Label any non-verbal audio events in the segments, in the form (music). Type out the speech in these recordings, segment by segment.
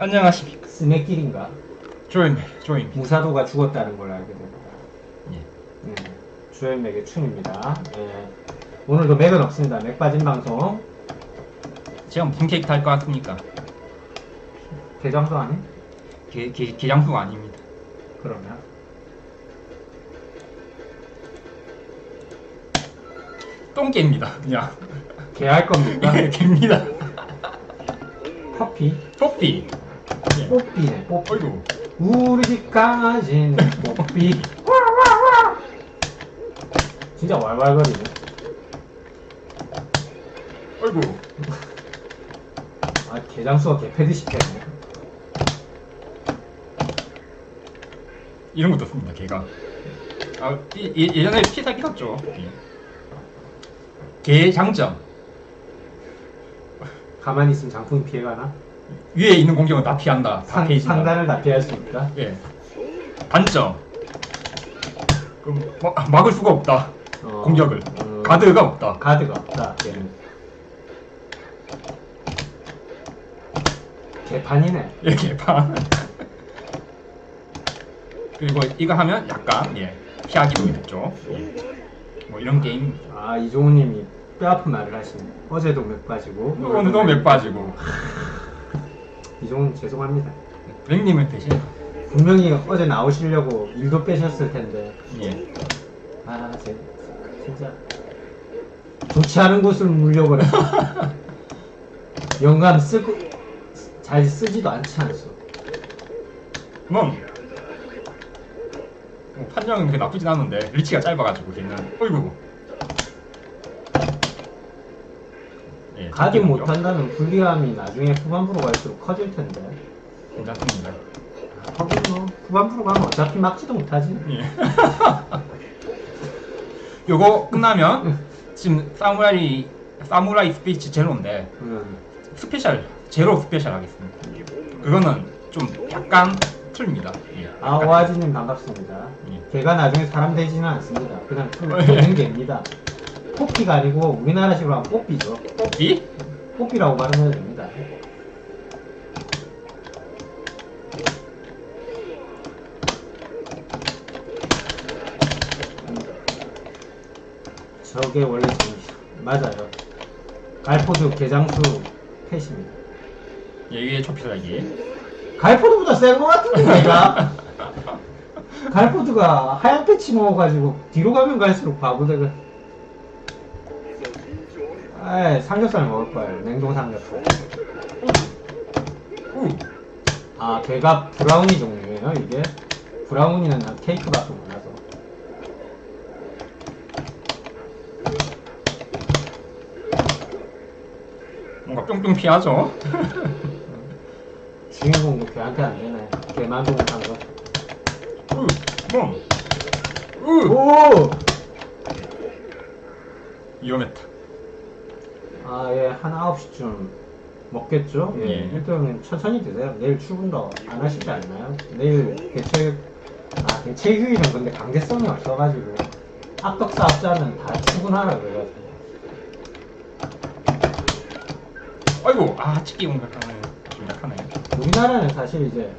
안녕하십니까. 스네길인가? 조인, 조인. 무사도가 죽었다는 걸 알게 됩니다. 예. 네. 주연 맥의 춘입니다. 예. 오늘도 맥은 없습니다. 맥 빠진 방송. 제가 무슨 캐릭터 할것 같습니까? 대장도 아니? 개, 개, 개장수가 아닙니다. 그러면. 똥개입니다. 그냥. 개할 겁니까? (laughs) 예, 개입니다. 커피? 토피. 예. 뽀삐네, 뽀삐. 어이구. 우리 집 강아지는 뽀삐. 진짜 왈왈거리네. 어이구. 아, 개장수가 개패드시 패네. 이런 것도 씁니다, 개가. 아, 이- 예, 예전에 피사기 샀죠. 예. 개 장점. 가만히 있으면 장풍이 피해가나? 위에 있는 공격은 다 피한다. 다 상, 피해진다. 상단을 다 피할 수 있다? 예. 단점. 그럼 막, 막을 수가 없다. 어, 공격을. 어, 가드가 없다. 가드가 없다, 얘는. 개판이네. 예, 개판. 그리고 이거 하면 약간 예 피하기도 됐죠. 예. 뭐 이런 게임. 아, 이종우님이 뼈 아픈 말을 하시네. 어제도 맥 빠지고. 오늘도 맥 빠지고. 이종우님 죄송합니다. 블랙님은 대신 분명히 어제 나오시려고 일도 빼셨을 텐데. 예. 아, 제, 진짜. 좋지 않은 곳을 물려버려. (laughs) 영감 쓰고, 잘 쓰지도 않지 않소. 뭐, 뭐 판정은 그렇게 나쁘진 않은데 리치가 짧아가지고 걔는 어이구. 잡기는요. 못한다면 불리함이 나중에 후반부로 갈수록 커질 텐데. 괜찮습니다. 거기 뭐, 후반부로 가면 어차피 막지도 못하지. 예. (laughs) 요거 끝나면 지금 사무라이 사무라이 스피치 제로인데 음. 스페셜 제로 스페셜 하겠습니다. 그거는 좀 약간 틀립니다. 예. 아, 오아지님 반갑습니다. 예. 걔가 나중에 사람 되지는 않습니다. 그냥 그 (laughs) 예. 되는 개입니다. 뽀삐가 아니고 우리나라식으로 하면 뽀삐죠. 뽑기? 뽀삐라고 발음해도 됩니다. 저게 원래 정식. 맞아요. 갈포드 개장수 펫입니다. 예의 초피살기. 갈포드보다 센 것 같은데 내가 (laughs) 갈포드가 하얀 패치 먹어가지고 뒤로 가면 갈수록 바보되가 아 삼겹살 먹을 거예요 냉동 삼겹살 우. 아 걔가 브라우니 종류예요 이게 브라우니는 난 케이크밖에 몰라서 뭔가 뿅뿅 피하죠. 주인공도 (laughs) 걔한테 안 되네 걔만 보고 산 거. 우. 뭐. 우. 오! 위험했다. 아, 예, 한 9시쯤 먹겠죠? 예. 예. 일단은 천천히 드세요. 내일 출근도 안 하시지 않나요? 내일 대체, 아, 대체 휴일은 근데 강제성이 없어가지고, 악덕 사업자는 다 출근하라 그래가지고. 아이고 아 찍기 공격하네. 좀 약하네. 우리나라는 사실 이제,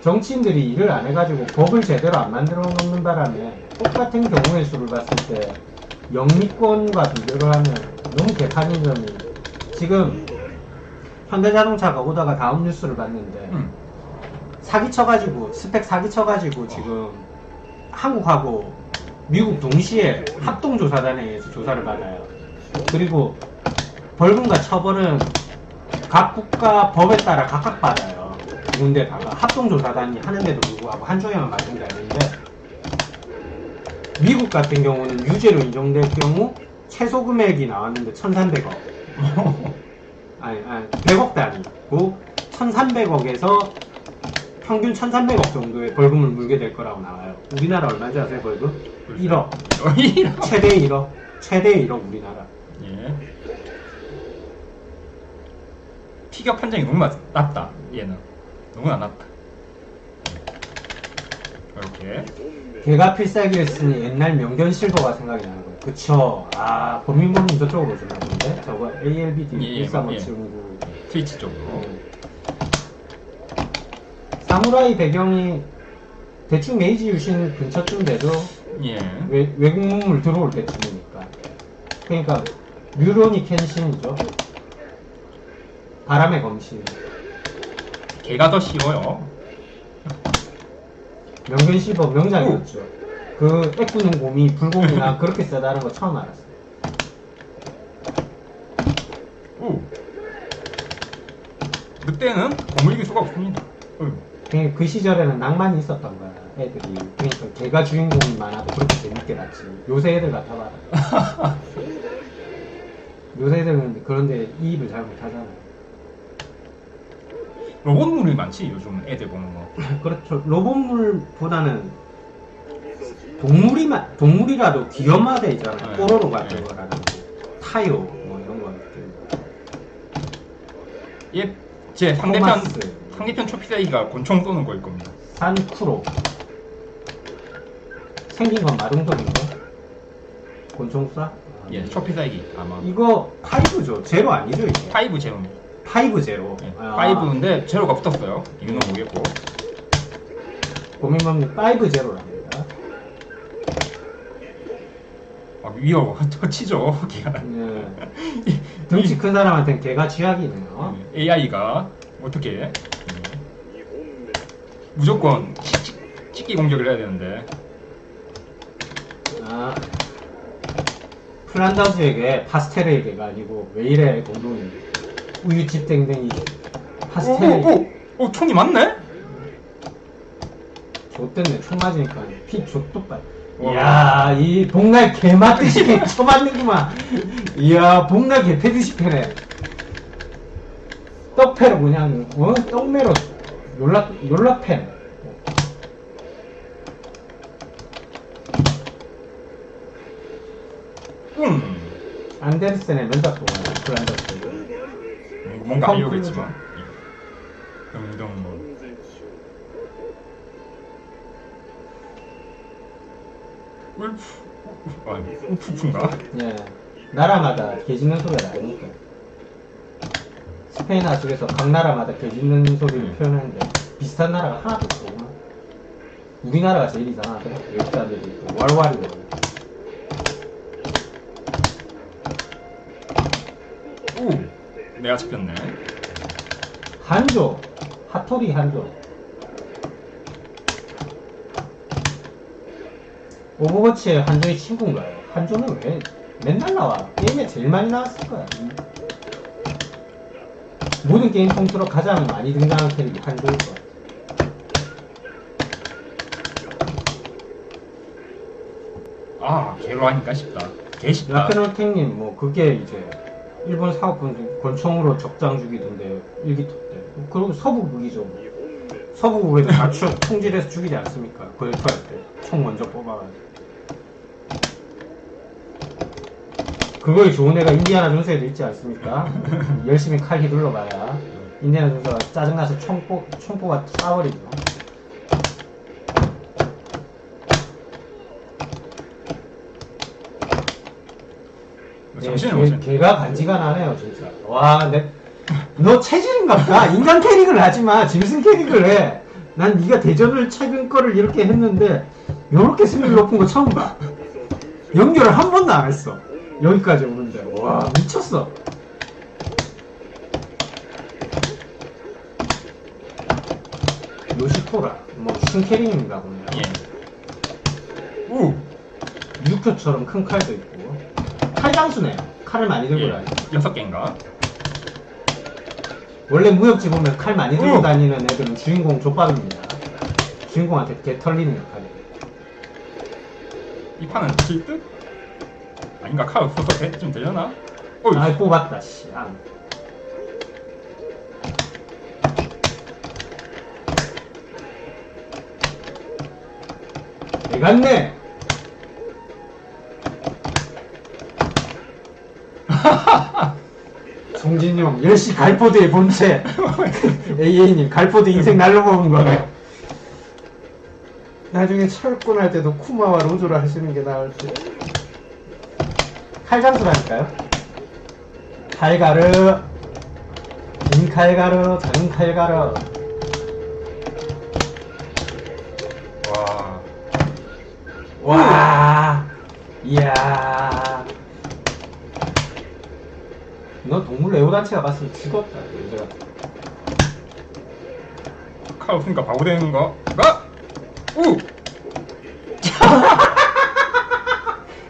정치인들이 일을 안 해가지고 법을 제대로 안 만들어 놓는 바람에 똑같은 경우의 수를 봤을 때 영미권과 비교를 하면 너무 개판인 점이 지금 현대자동차가 오다가 다음 뉴스를 봤는데 음. 사기 쳐가지고 스펙 사기 쳐가지고 지금 한국하고 미국 동시에 합동조사단에 의해서 조사를 받아요. 그리고 벌금과 처벌은 각 국가 법에 따라 각각 받아요. 군데다가 합동조사단이 하는데도 불구하고 한쪽에만 맞은 게 아닌데 미국 같은 경우는 유죄로 인정될 경우 최소 금액이 나왔는데 1,300억. (laughs) 아니, 아니, 100억 단위고 1,300억에서 평균 1,300억 정도의 벌금을 물게 될 거라고 나와요. 우리나라 얼마인지 아세요, 벌금? 1억. 이런. (laughs) 최대 1억. 최대 1억 우리나라. 예. 피겨 판정이 너무 낮, 낮다. 얘는 너무 안 낮다. 이렇게. 걔가 필살기였으니 옛날 명견 실버가 생각이 나는 거예요. 그쵸. 아, 범인범인 저쪽으로 오셨나 본데? 저거 ALBD 예, 예, 135709. 트위치 쪽으로. 음. 사무라이 배경이 대충 메이지 유신 근처쯤 되죠. 예. 외, 외국 문물 들어올 때쯤이니까. 그러니까 뮤로니 켄신이죠. 바람의 검신. 걔가 더 쉬워요. 명견 씹어 명작이었죠. 그 애꾸는 곰이 불곰이나 (laughs) 그렇게 세다는 거 처음 알았어. 오. 그때는 이길 수가 없습니다. 그, 그 시절에는 낭만이 있었던 거야, 애들이. 그러니까 걔가 주인공이 많아도 그렇게 재밌게 봤지. 요새 애들 같아봐라. (laughs) 요새 애들은 그런데 이입을 잘 못하잖아. 로봇물이 많지 요즘 애들 보는 거. 그렇죠. 로봇물보다는 동물이만, 동물이라도 귀염화돼 있잖아요. 네. 뽀로로 같은 네. 거라든지. 타요, 뭐 이런 거. 얘, 제 상대편 토마스. 상대편 초피사이가 권총 쏘는 거일 겁니다. 산쿠로. 생긴 건 마동석인가? 곤총사? 예, 초피사이기 아마 이거 5죠. 제로 아니죠, 이게? 파이브 제로입니다. 5 제로. 예, 아, 파이브인데 제로가 붙었어요. 이유는 모르겠고. 고민범님 5 제로랍니다. 아, 위협 (laughs) 터치죠. 걔가. 네. 등치 큰 사람한테는 개가 쥐약이네요. AI가 어떻게 음. 무조건 찍- 찍기 공격을 해야 되는데 아. 플란다스에게 파스텔에게가 아니고 왜 이래 공동이 우유칩 땡땡이 파스텔. 오오오 오, 총이 맞네? 좆됐네. 총 맞으니까 피 좆뚝발 와. 이야 이 복날 개 맞듯이 쳐맞는구만. 이야 복날 개 패듯이 패네. 떡패로 그냥 어? 떡매로 yor락 yor락팬. 음. 안데르센의 플란다스 음, 뭔가 하려겠지만. 등등 울프 아 우프프인가? 예 나라마다 개 짖는 소리가 나니까. 스페인 아식에서 각 나라마다 개 짖는 소리를 표현하는데 비슷한 나라가 하나도 없구나. 우리나라가 제일 이상하대 외국 사람들이 또 왈왈이고 오 내가 잡혔네. 한조. 하토리 한조. 오버워치의 한조의 친구인가요? 한조는 왜 맨날 나와? 게임에 제일 많이 나왔을 거야. 이- 모든 게임 통틀어 가장 많이 등장한 캐릭이 한조일 거야. 아 개로 하니까 쉽다. 개 쉽다. 라크노탱님 뭐 그게 이제 일본 사업분 권총으로 적장 죽이던데 일기토 때 그리고 서부국이죠. 서부국에도 다 추- 총질해서 죽이지 않습니까? 고열투할 때. 총 먼저 뽑아가지고. 그거에 좋은 애가 인디아나 존스에도 있지 않습니까? 열심히 칼 휘둘러 봐야. 인디아나 존스가 짜증나서 총, 뽑, 총 뽑아 쏴버리죠 개, 못 차려. 걔가 간지가 나네요 진짜. 와, 내, 너 체질인갑다. 인간 캐릭을 하지마. 짐승 캐릭을 해 난 네가 대전을 최근 거를 이렇게 했는데 요렇게 승률 높은 거 처음 봐. 연결을 한 번도 안 했어. 여기까지 오는데. 와 미쳤어. 요시토라. 뭐 신캐릭인가 보네요. 예. 오! 유효처럼 큰 칼도 있고 칼장수네요 칼을 많이 들고 예. 여섯 개인가? 원래 무협지 보면 칼 많이 들고 어. 다니는 애들은 주인공 족밥입니다. 주인공한테 개 털리는 역할이에요. 이 판은 질 듯? 아닌가 칼 없어서 대, 좀 되려나? 어이 아 뽑았다 씨. 아. 내갔네. 송진용 10시 갈포드의 본체 (laughs) AA님 갈포드 인생 날로 먹은 거네. 나중에 철권 할 때도 쿠마와 로조를 하시는 게 나을 듯 칼장수라니까요. 칼가르 긴 칼가르 작은 칼가르 레오단체가 봤으면 죽었다. 여자가. 칼 없으니까 바보 되는 거. 아! 우!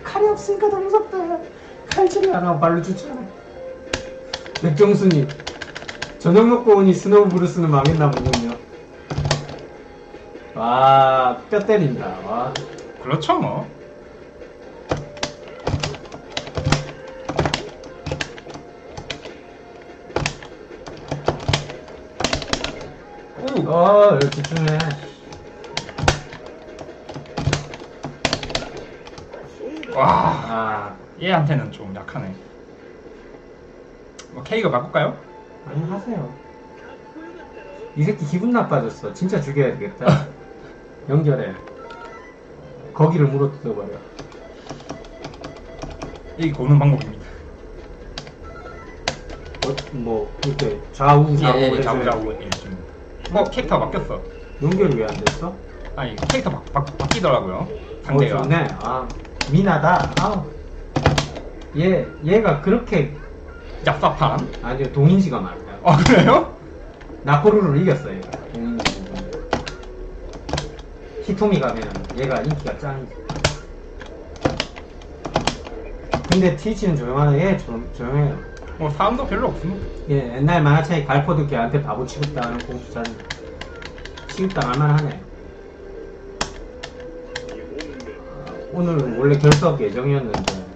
칼이 없으니까 더 무섭다. 칼질이 안 하고 발로 쫓아내. 백정수님, 저녁 먹고 오니 스노우 브루스는 망했나 보군요. 와, 뼈 때린다. 와. 그렇죠 뭐. 우! 어, 이거 집중해. 와, 아, 얘한테는 좀 약하네. 뭐 K가 바꿀까요? 아니 하세요. 이 새끼 기분 나빠졌어. 진짜 죽여야 되겠다. (laughs) 연결해. 거기를 물어뜯어버려. 이 고는 방법입니다. 어, 뭐 이렇게 좌우 좌우 예, 예, 좌우 좌우 예, 좀. 뭐 캐릭터 바뀌었어. 연결이 왜안 됐어? 아니 캐릭터 바, 바, 바뀌더라고요. 상대가. 어, 좋네. 아, 미나다. 아우. 얘, 얘가 그렇게, 얍삽한. 아니요, 동인지가 많다. 아 그래요? 나코루를 이겼어, 얘가. 동인지 부분. 히토미 가면 얘가 인기가 짱이지. 근데 티치는 조용하네. 얘 조, 조용해요. 뭐 사람도 별로 없습니다. 예, 옛날 만화책에 갈포도 걔한테 바보 취급당하는 공수자는 취급당할 만하네. 아, 오늘 원래 결석 예정이었는데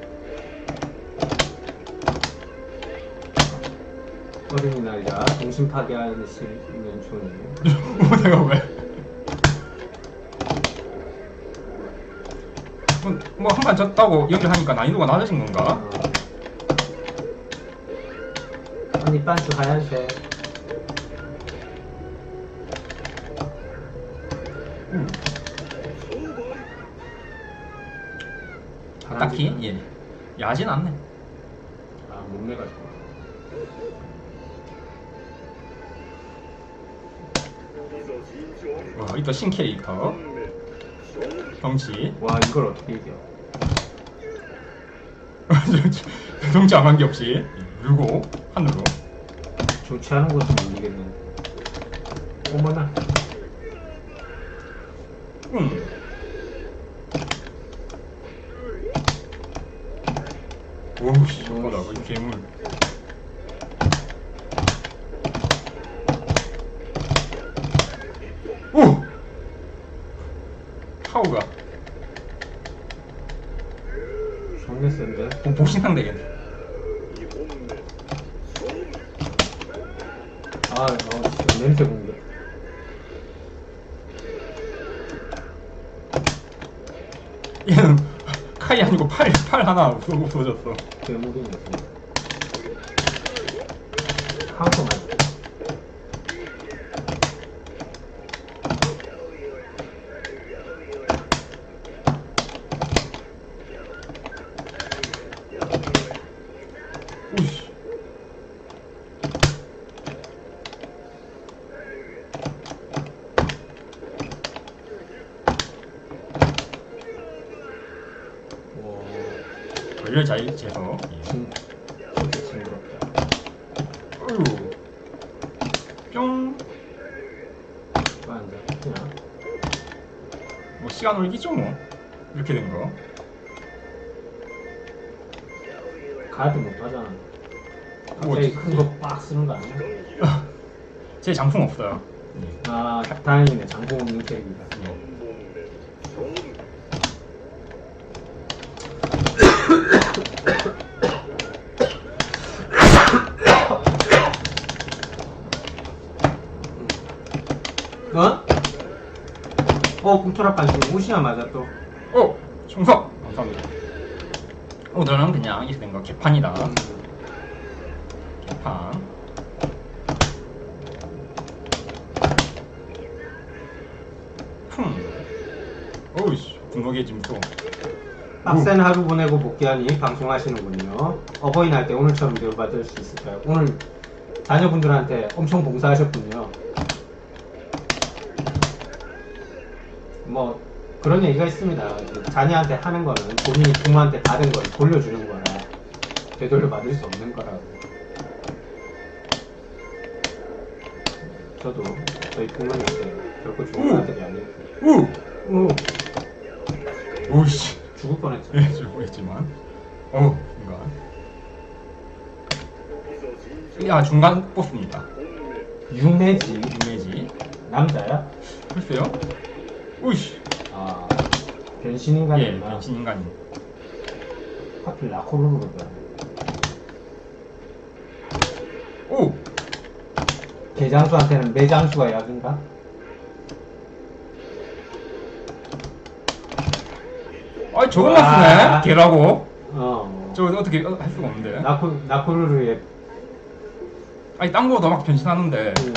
어린이날이라 동심 파괴하시는 중이에요. 뭐 내가 왜? 뭐한판 졌다고 연결하니까 난이도가 낮아진 건가? 언니 반스 하얀색. 음. 딱히 예 야진 않네. 아 몸매가 좋아. 와 이또 신 캐릭터 덩치 와 이걸 어떻게 이겨? (laughs) 안 관계 없이 누르고 하늘로 좋지 않은 것은 모르겠는데. 어머나. 음. 오우 씨 뭐라고 이 괴물 오! 타오가 존나 센데? 뭐 복신상 되겠네 아, 어, 진짜 냄새 공격. 얘는 칼이 아니고 팔, 팔 하나 없어, 없어졌어 괴물이네. 카운터 맞아. 오이씨 와, 전력 잘 재서 예. 진, 진짜 징그럽다. 어휴 뿅 또 앉아. 그냥. 뭐 시간 올기죠 뭐 이렇게 된거 가드 못 하잖아. 뭐, 갑자기 큰거 빡 쓰는 거 아니야? (laughs) 제 장풍 없어요 아, 다행이네. 장공 없는 캐릭이다. 어? 어, 꿈틀아빠 지금 오시자마자 또. 어! 충석! 감사합니다 오늘은 그냥 이렇게 된거 개판이다 개판 쿵 어우씨 분노의 짐소 빡센 하루 보내고 복귀하니 방송하시는군요. 어버이날 때 오늘처럼 대우받을 수 있을까요? 오늘 자녀분들한테 엄청 봉사하셨군요. 뭐 그런 얘기가 있습니다. 그 자녀한테 하는 거는 본인이 부모한테 받은 걸 돌려주는 거라 되돌려 받을 수 없는 거라고. 저도 저희 부모님께 결코 좋은 오! 아들이 아니고 우! 오, 오씨. 죽을 뻔했죠. 예, 좀 보였지만. 어, 중간. 야, 중간 보스입니다. 육내지 유메지. 남자야? 글쎄요. 오이씨. 아 변신 인간이 예, 나 변신 인간이. 하필 라코르르가 오! 개장수한테는 매장수가 약인가? 아이, 저것만 와. 쓰네? 개라고? 어. 저거 어떻게 어, 할 수가 없는데. 나코 나코르르의 아니, 딴 거도 막 변신하는데. 그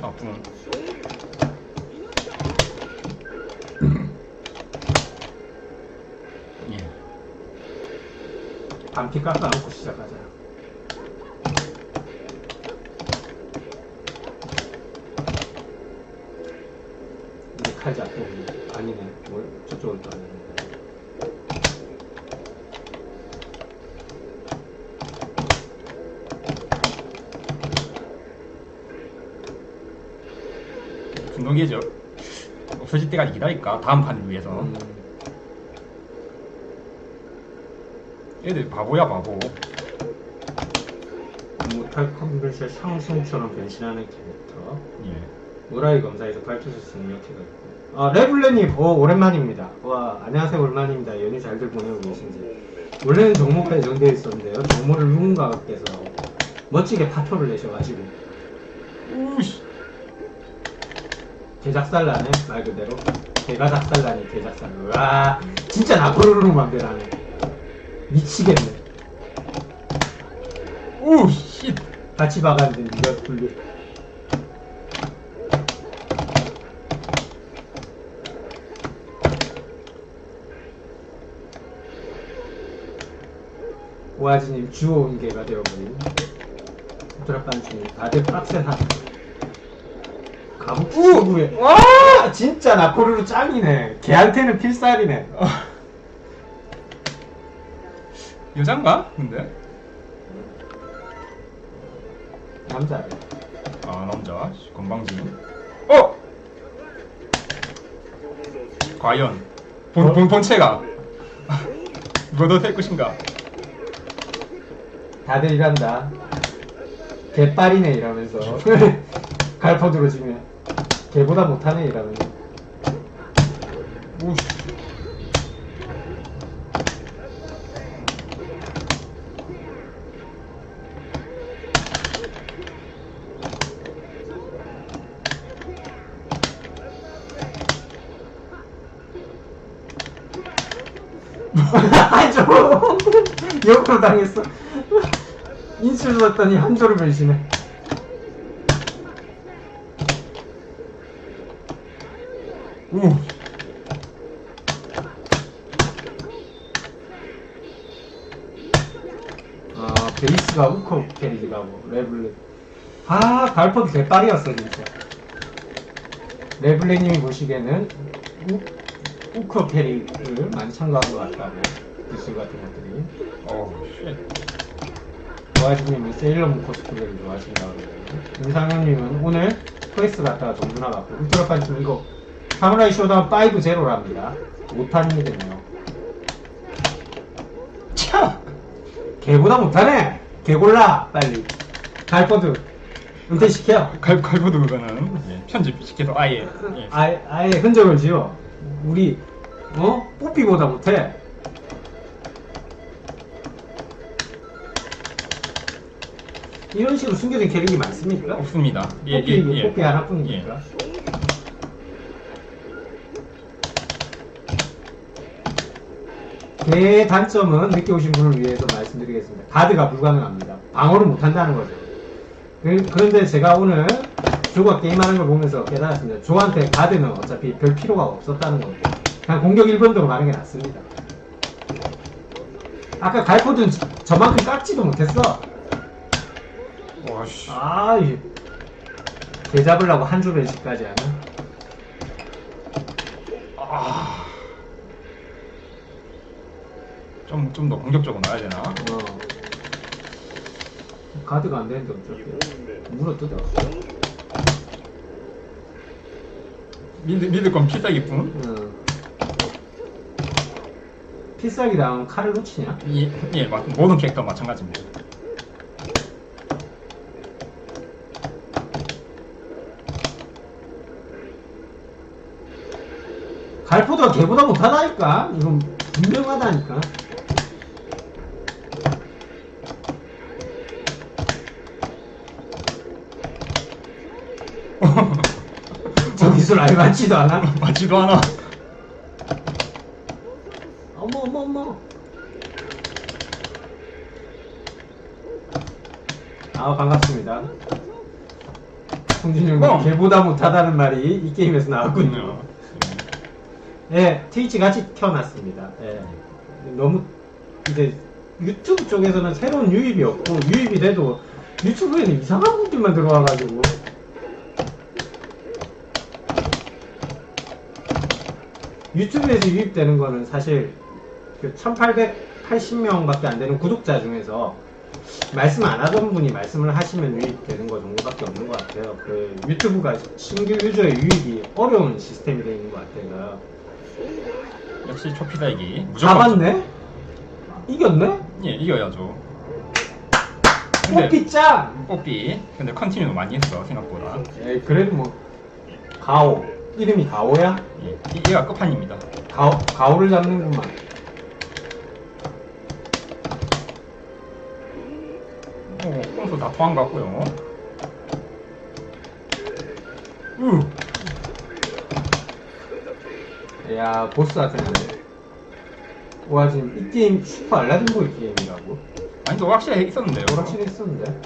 나쁜. 예. 반피 깎아 놓고 시작하자. 이제 칼 잡고 아니네. 뭘 저쪽을 또 아니네. 분노계죠. 없어질 때까지 기다릴까? 다음 판을 위해서. 음, 얘들 바보야, 바보. 무탈 컨벤션 상승처럼 변신하는 캐릭터. 예. 우라이 검사에서 발표했을 능력치가 있고. 아, 레블레님, 오, 오랜만입니다. 와, 안녕하세요, 오랜만입니다. 연휴 잘들 보내고 계신지. 원래는 정모가 예정되어 있었는데요. 정모를 누군가께서 멋지게 파토를 내셔가지고. 우씨. 개작살나네, 말 그대로. 개가 작살나니 개작살. 와, 진짜 나코르르 맘대로하네. 미치겠네. 오, 씨. 같이 박았는데 니가 분리. 오아지님 개가 되어버린 드랍반주님 다들 빡센하 가부 친구에 와 진짜 나코르르 짱이네 걔한테는 필살이네 어. 여잔가? 근데? 남자야 아, 남자. 건방진. 어! 과연. 본, 어? 본, 본체가. 뭐더 될 것인가? 다들 일한다. 개빨이네 이러면서 (laughs) 갈퍼 들어주면 개보다 못하네 이러면서 오씨. 역으로 당했어. 인sul 줬더니 한 조를 변신해. 오. 아 베이스가 우커 캐릭이라고 레블레. 아 갈퍼도 개빨이었어 진짜. 레블레님이 보시기에는 우, 우커 캐릭을 많이 참가한 것 같다고 기술 같은 것들이. 어, 쉣. 도아지님은 세일러문 코스프레를 좋아하신다고 그러고 임상현님은 오늘 퀘스트 갔다가 정준하 갔고 울트라판님 이거 사무라이 쇼다운 5 제로랍니다 못하는 게 되네요 차! 개보다 못하네 개 골라 빨리 갈퍼드 은퇴시켜 갈, 갈보드 그거는 예, 편집시켜서 아예. 예. 아예, 아예 흔적을 지어 우리 어? 뽀삐보다 못해 이런 식으로 숨겨진 캐릭이 많습니까? 없습니다. 예, 예, 예. 뽀삐 하나뿐이니까 걔의 단점은 늦게 오신 분을 위해서 말씀드리겠습니다. 가드가 불가능합니다. 방어를 못한다는 거죠. 그- 그런데 제가 오늘 조가 게임하는 걸 보면서 깨달았습니다. 조한테 가드는 어차피 별 필요가 없었다는 거죠. 그냥 공격 1번으로 가는 게 낫습니다. 아까 갈포든 저- 저만큼 깎지도 못했어. 와씨. 아, 이- 개 잡으려고 한줄 변씩까지 하네. 아. 좀, 좀 더 공격적으로 나야 되나? 어. 가드가 안 되는데 어쩔 물어 뜯어. 믿을, 믿을 건 필살기 뿐. 응. 필살기 나오면 칼을 놓치냐? 예, 예, 맞, 모든 캐릭터 마찬가지입니다. 갈포도가 걔보다 못하다니까? 이건 분명하다니까? 저 기술 아예 맞지도 않아? 맞지도 않아. 어머 어머 어머 아 반갑습니다 홍준이 형님 어. 걔보다 못하다는 말이 이 게임에서 나왔군요. 예 트위치 같이 켜놨습니다 예 너무 이제 유튜브 쪽에서는 새로운 유입이 없고 유입이 돼도 유튜브에는 이상한 분들만 들어와가지고 유튜브에서 유입되는 거는 사실 그 1880명밖에 안 되는 구독자 중에서 말씀 안 하던 분이 말씀을 하시면 유입되는 거 정도밖에 없는 것 같아요. 그 유튜브가 신규 유저의 유입이 어려운 시스템이 되어 있는 것 같아요. 역시 초피살기. 무조건. 잡았네? 이겼네? 예, 이겨야죠. 근데 뽀삐짱! 뽀삐. 근데 컨티뉴 많이 했어 생각보다. 에이, 그래도 뭐 가오 이름이 가오야? 예, 이- 얘가 끝판입니다. 가오, 가오를 잡는구만. 오, 콩수 다것 같고요. 우, 야 보스 같은데. 와 지금 이 게임 슈퍼 알라딘보이 게임이라고? 아니 또 확실히 있었는데요. 확실히 했었는데.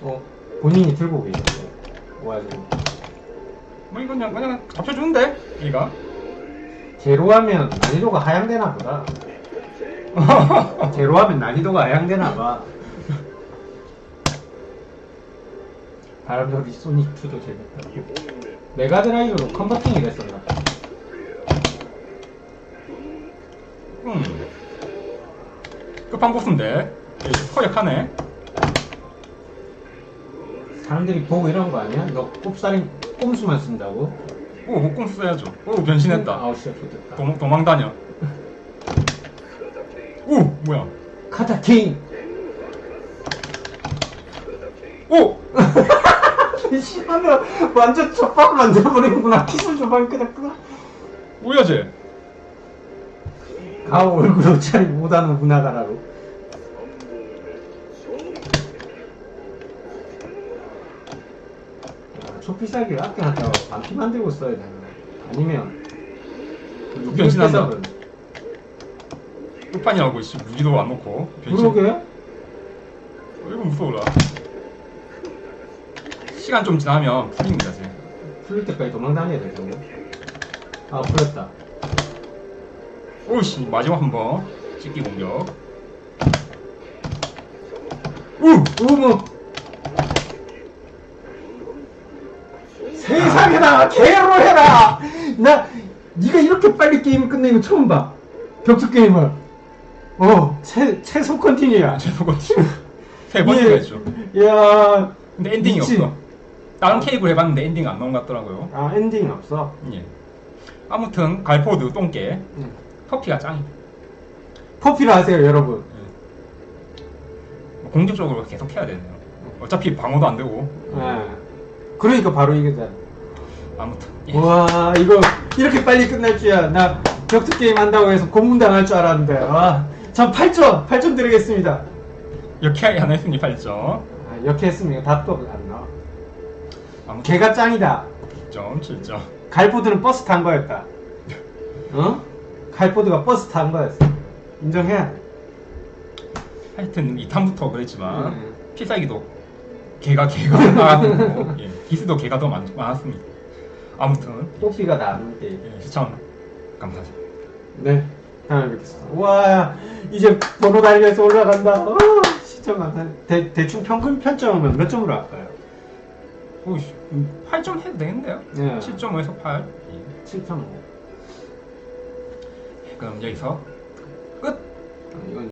어 본인이 들고 계신데. 와 지금 뭐 이건 그냥 그냥 잡혀주는데 얘가. 제로 하면 난이도가 하향되나 보다. (laughs) 제로 하면 난이도가 하향되나 봐. 바람놀이 소닉2도 재밌다. 메가드라이브로 컨버팅이 됐었나? 음. 끝판 보스인데 얘 허약하네. 사람들이 보고 이런 거 아니야? 너 꼽사리 꼼수만 쓴다고? 오, 목공 써야죠. 오, 변신했다. 아우 씨, 좋겠다. 도망, 도망 다녀. 오, 뭐야? 카타킹! 오, (laughs) 시하면 완전 족밥 만들어버리는구나. 기술 족밥이 끝났구나. 뭐야 쟤? 가오 얼굴 옷차리 못하는 문화가라로. 야, 초피살기를 아껴놨다가 반피 만들고 써야 되나? 아니면 그 변신한다. 해석은 끝판이라고 씨 무기도 안 놓고 변신. 그러게? 어, 이거 무서워라. 시간 좀 지나면 풀립니다 쟤. 풀릴 때까지 도망 다녀야 될 거고. 아 풀렸다. 오씨 마지막 한 번 찍기 공격. 우, 우무 세상에나 개로 해라 나 네가 이렇게 빨리 게임 끝내는 거 처음 봐 격투 게임을 어 최, 최소 컨티뉴야 제노고 세 번째가 했죠. 이야 근데 엔딩이 미친. 없어. 다른 케이블 해봤는데 엔딩 안 나온 것 같더라고요. 아 엔딩 없어 예. 아무튼 갈포드 똥개 응. 터피가 짱이. 포피를 하세요 여러분 뭐 공격적으로 계속 해야 되네요. 어차피 방어도 안 되고. 예. 그러니까 바로 이거잖아 아무튼 예. 와 이거 이렇게 빨리 끝날 줄이야 나 격투 게임 한다고 해서 고문 당할 줄 알았는데 와 전 8점 8점 드리겠습니다 역해 하나 했으니 8점. 아, 이렇게 했으면 답도 안 아무튼 걔가 짱이다 6점, 7점. 갈포드는 버스 탄 거였다 어? 갈포드가 버스 탄 거였어 인정해야 돼 하여튼 2탄부터 그랬지만 음. 필살기도 개가 개가 거고 예. 기스도 개가 더 많, 많았습니다. 아무튼 뽀삐가 나는 게 예, 시청 감사합니다. 네 다음에 뵙겠습니다 와 이제 번호 달려서 올라간다 어, 시청 감사 대, 대충 평균 편점은 몇 점으로 할까요? 오이씨 8점 해도 되겠는데요? 네. 7.5에서 8 7.5. 그럼 여기서 끝! 이건